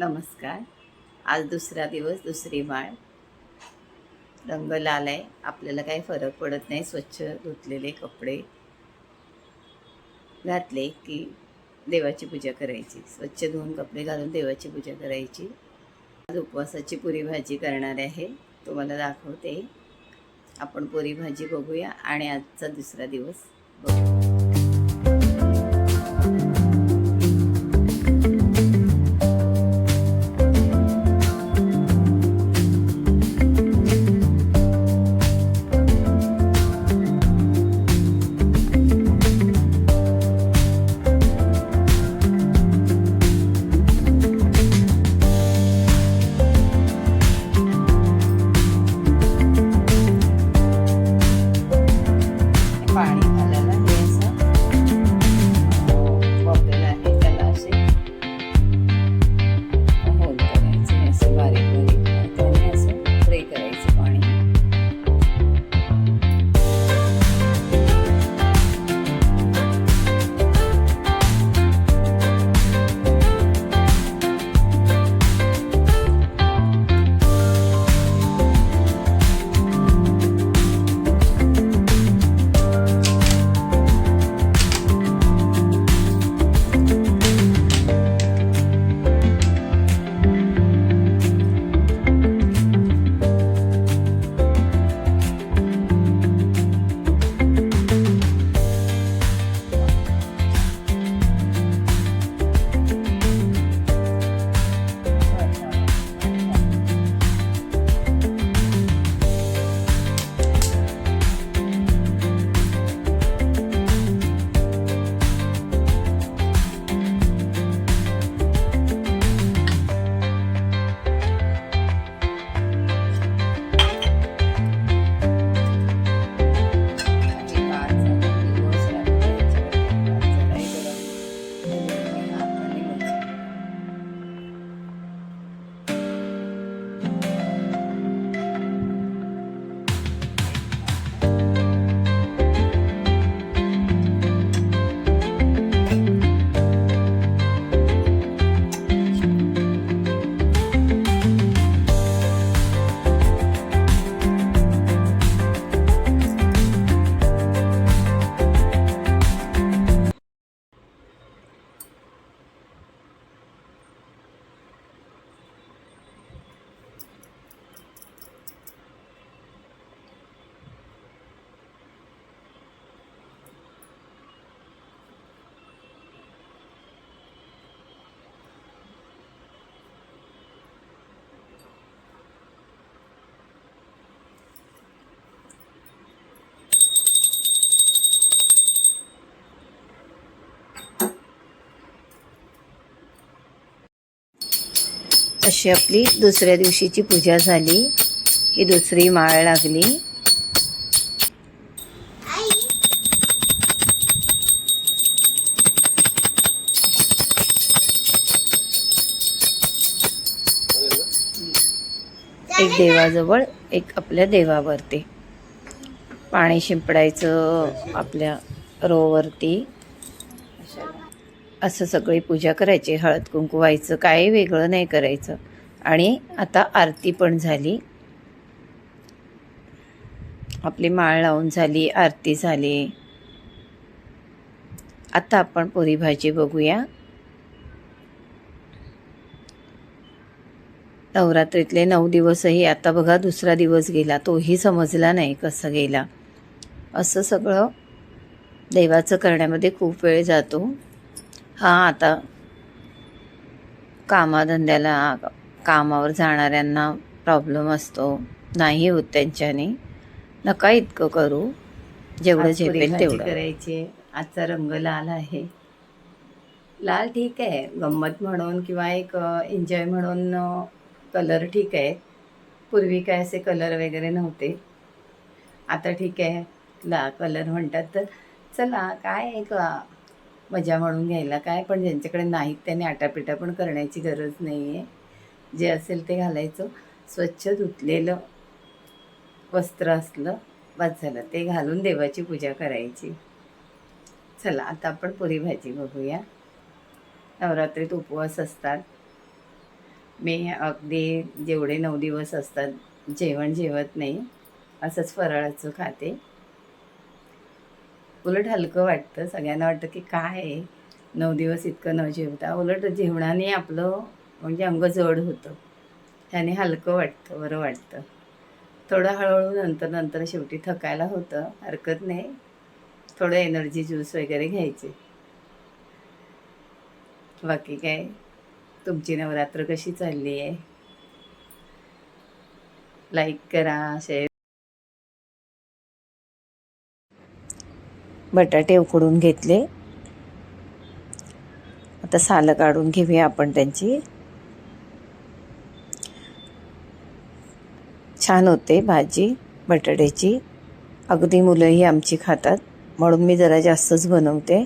नमस्कार. आज दुसरा दिवस दुसरी माळ रंग लाल आहे आपल्याला काही फरक पडत नाही. स्वच्छ धुतलेले कपडे घातले की देवाची पूजा करायची. स्वच्छ धुवून कपडे घालून देवाची पूजा करायची. आज उपवासाची पुरी भाजी करणार आहे. तुम्हाला दाखवते. आपण पुरी भाजी बघूया आणि आजचा दुसरा दिवस बघू अशी आपली दुसऱ्या दिवशीची पूजा झाली. ही दुसरी माळ लागली. एक देवाजवळ एक आपल्या देवावरती. पाणी शिंपडायचं आपल्या रोवरती. असं सगळी पूजा करायची. हळद कुंकू व्हायचं काही वेगळं नाही करायचं. आणि आता आरती पण झाली. आपली माळ लावून झाली आरती झाली. आता आपण पुरी भाजी बघूया. नवरात्रीतले नऊ दिवसही आता बघा दुसरा दिवस गेला. तोही समजला नाही कसं गेला. असं सगळं देवाचं करण्यामध्ये खूप वेळ जातो. हां आता कामाधंद्याला कामावर जाणाऱ्यांना प्रॉब्लेम असतो. नाही होत त्यांच्याने. नका इतकं करू. जेवढं झेपेल तेवढं. करायचे. आजचा रंग लाल आहे. लाल ठीक आहे. गंमत म्हणून किंवा एक एन्जॉय म्हणून कलर ठीक आहे. पूर्वी काय असे कलर वगैरे नव्हते. आता ठीक आहे. ला कलर म्हणतात तर. चला काय एक मजा म्हणून घ्यायला काय? पण ज्यांच्याकडे नाहीत त्याने आटापिटा पण करण्याची गरज नाही आहे जे असेल ते घालायचं. स्वच्छ धुतलेलं वस्त्र असलं बस झालं. ते घालून देवाची पूजा करायची. चला आता आपण पुरी भाजी बघूया. नवरात्रीत उपवास असतात. मी अगदी जेवढे नऊ दिवस असतात जेवण जेवत नाही. असंच फराळाचं खाते. उलट हलकं वाटतं. सगळ्यांना वाटतं की काय आहे? नऊ दिवस इतकं न जेवता उलट जेवणाने आपलं म्हणजे अंग जड होतं. त्याने हलकं वाटतं बरं वाटतं. थोडं हळूहळू नंतर नंतर शेवटी थकायला होतं. हरकत नाही. थोडं एनर्जी ज्यूस वगैरे घ्यायचे. बाकी काय? तुमची नवरात्र कशी चालली आहे? लाईक करा शेअर बटाटे उकडून घेतले. आता सालं काढून घेऊया आपण त्यांची. छान होते भाजी बटाट्याची. अगदी मुलंही आमची खातात. म्हणून मी जरा जास्तच बनवते.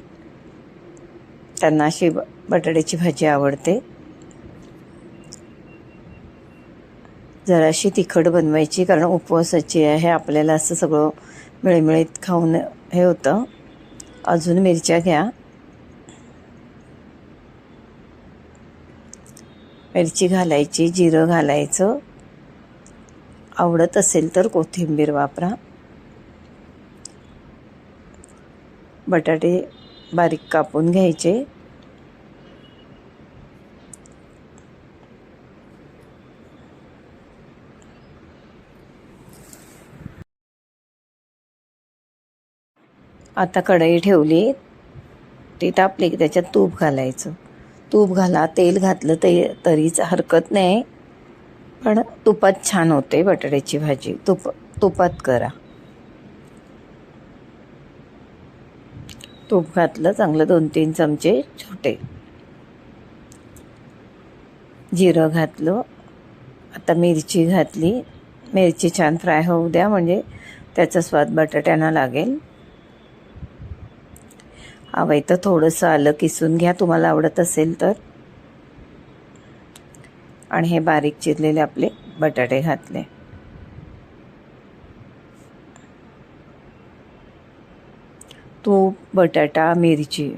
त्यांना अशी ब- बटाट्याची भाजी आवडते. जराशी तिखट बनवायची कारण उपवासाची आहे. आपल्याला असं सगळं मिळमिळीत खाऊन हे होतं. अजून मिरच्या घ्या. मिरची घालायची जिरं घालायचं. आवडत असेल तर कोथिंबीर वापरा. बटाटे बारीक कापून घ्यायचे. आता कढई ठेवली. ती तापली की त्याच्यात तूप घालायचं. तूप घाला तेल घातलं ते तरीच हरकत नाही. पण तुपात छान होते बटाट्याची भाजी. तुप तुपात करा. तूप घातलं चांगलं दोन तीन चमचे छोटे. जिरं घातलं. आता मिरची घातली. मिरची छान फ्राय होऊ द्या म्हणजे त्याचा स्वाद बटाट्यांना लागेल. हवं तर थोडंसं आलं किसून घ्या तुम्हाला आवडत असेल तर. आणि हे बारीक चिरलेले आपले बटाटे घातले. तूप बटाटा मिरची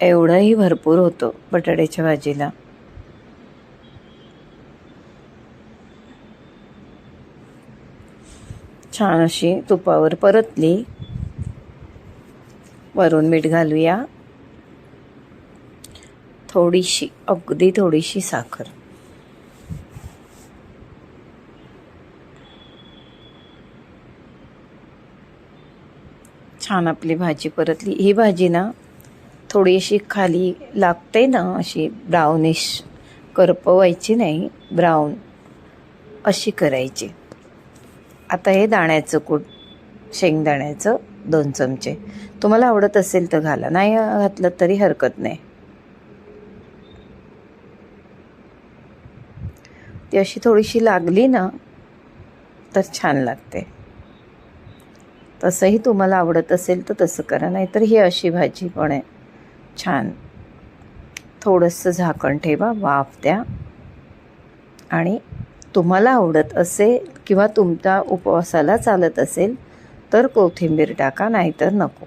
एवढंही भरपूर होतं बटाट्याच्या भाजीला. छान अशी तुपावर परतली. वरून मीठ घालूया. थोडीशी अगदी थोडीशी साखर. छान आपली भाजी परतली. ही भाजी ना थोडी अशी खाली लागते ना अशी ब्राउनिश करपवायची नाही ब्राऊन अशी करायची. आता हे दाण्याचं कूट शेंगदाण्याचं दोन चमचे. तुम्हाला आवडत असेल तर घाला. नाही घातलं तरी हरकत नाही. ती अशी थोडीशी लागली ना तर छान लागते. तसंही तुम्हाला आवडत असेल तर तसं करा नाहीतर ही अशी भाजी पण आहे. छान. थोडंसं झाकण ठेवा वाफ द्या. आणि तुम्हाला आवडत असेल किंवा तुमच्या उपवासाला चालत असेल तर कोथिंबीर टाका नाहीतर नको.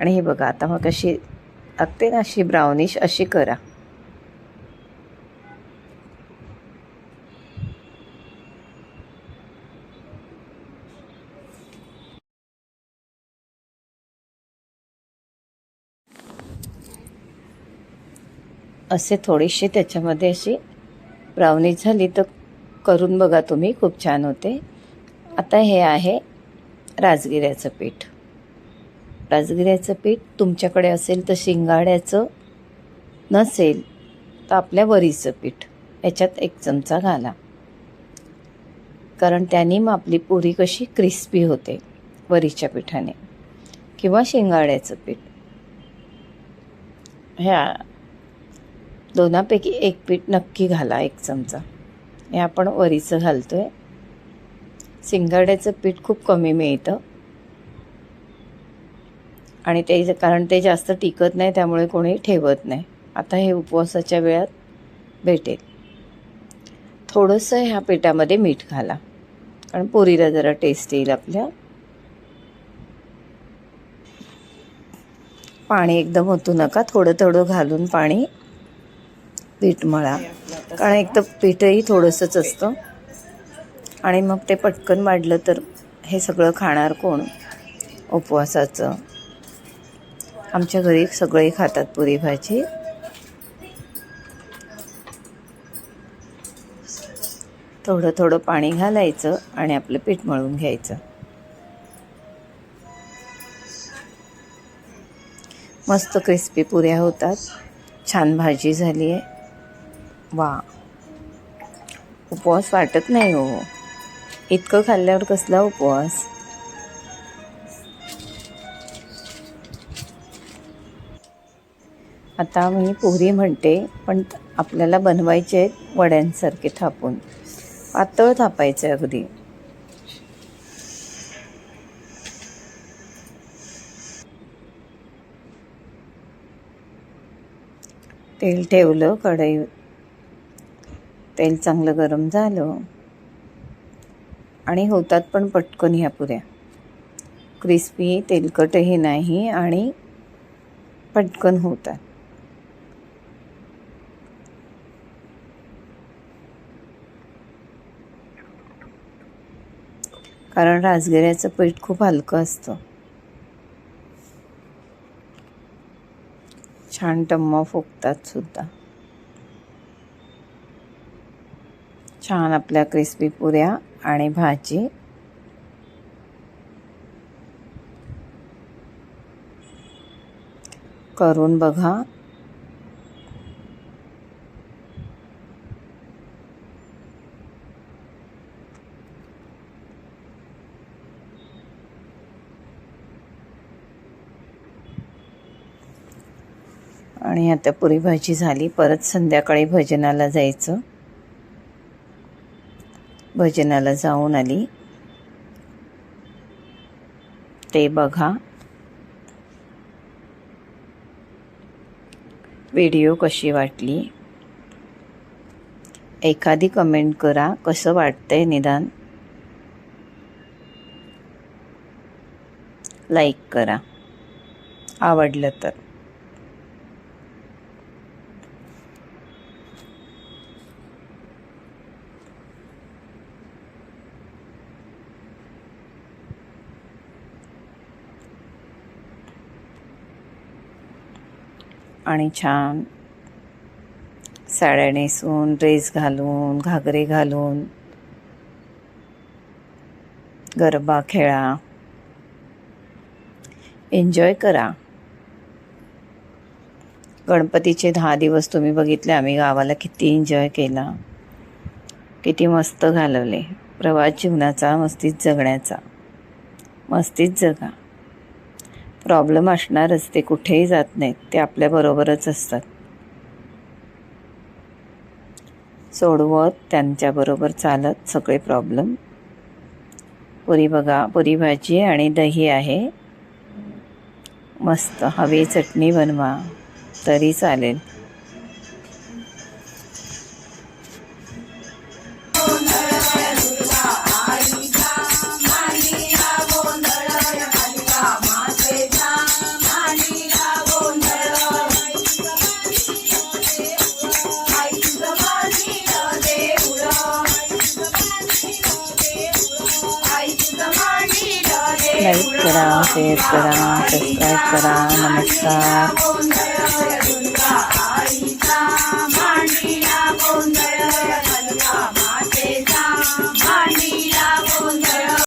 आणि हे बघा आता मग कशी लागते ना अशी ब्राउनिश अशी करा. असे थोडीशी त्याच्यामध्ये अशी ब्राउनिश झाली तर करून बघा तुम्ही खूप छान होते. आता हे आहे राजगिऱ्याचं पीठ. राजगिऱ्याचं पीठ तुमच्याकडे असेल तर शिंगाड्याचं नसेल तर आपल्या वरीचं पीठ. याच्यात एक चमचा घाला. कारण त्याने मग आपली पुरी कशी क्रिस्पी होते वरीच्या पिठाने किंवा शिंगाड्याचं पीठ. ह्या दोनापैकी एक पीठ नक्की घाला एक चमचा. हे आपण वरीचं घालतो आहे सिंगाड्याचं पीठ खूप कमी मिळतं. आणि ते कारण ते जास्त टिकत नाही त्यामुळे कोणी ठेवत नाही. आता हे उपवासाच्या वेळात भेटेल. थोडंसं ह्या पिठामध्ये मीठ घाला. कारण पुरीला जरा टेस्ट येईल आपल्या. पाणी एकदम ओतू नका. थोडं थोडं घालून पाणी पीठ मळा. कारण एक तर पीठही थोडंसंच असतं. आणि मग ते पटकन वाढलं तर हे सगळं खाणार कोण? उपवासाचं. आमच्या घरी सगळे खातात पुरी भाजी. थोडं थोडं पाणी घालायचं आणि आपलं पीठ मळून घ्यायचं. मस्त क्रिस्पी पुऱ्या होतात. छान भाजी झाली आहे वा. उपवास वाटत नाही हो. इतकं खाल्ल्यावर कसला उपवास? आता मी पुरी म्हणते पण आपल्याला बनवायचे आहेत वड्यांसारखे थापून. पातळ थापायचे अगदी. तेल ठेवलं कढई. तेल चांगलं गरम झालं. आणि होतात पण पटकन ह्या पुऱ्या. क्रिस्पी तेलकटही नाही आणि पटकन होतात. कारण राजगिऱ्याचं पीठ खूप हलकं असतं. छान टम्म फुगतात सुद्धा. छान आपल्या क्रिस्पी पुऱ्या आणि भाजी. करून बघा. आणि आता पुरी भाजी झाली. परत संध्याकाळी भजनाला जायचं. भजनाला जाऊन आली. ते बघा. व्हिडिओ कशी वाटली? एखादी कमेंट करा. कसं वाटतंय निदान? लाईक करा. आवडलं तर. आणि छान. साड्या नेसून ड्रेस घालून घागरे घालून. गरबा खेळा. एन्जॉय करा. गणपतीचे दहा दिवस तुम्ही बघितले आम्ही गावाला किती एन्जॉय केला. किती मस्त घालवले. प्रवास जीवनाचा मस्तीत जगण्याचा. मस्तीत जगा. प्रॉब्लेम असणारच ते कुठेही जात नाहीत ते आपल्याबरोबरच असतात. सोडवत त्यांच्याबरोबर चालत सगळे प्रॉब्लेम. पुरी बघा पुरी भाजी आणि दही आहे. मस्त हवी चटणी बनवा तरी चालेल. करा शेअर करा सबस्क्राईब करा नमस्कार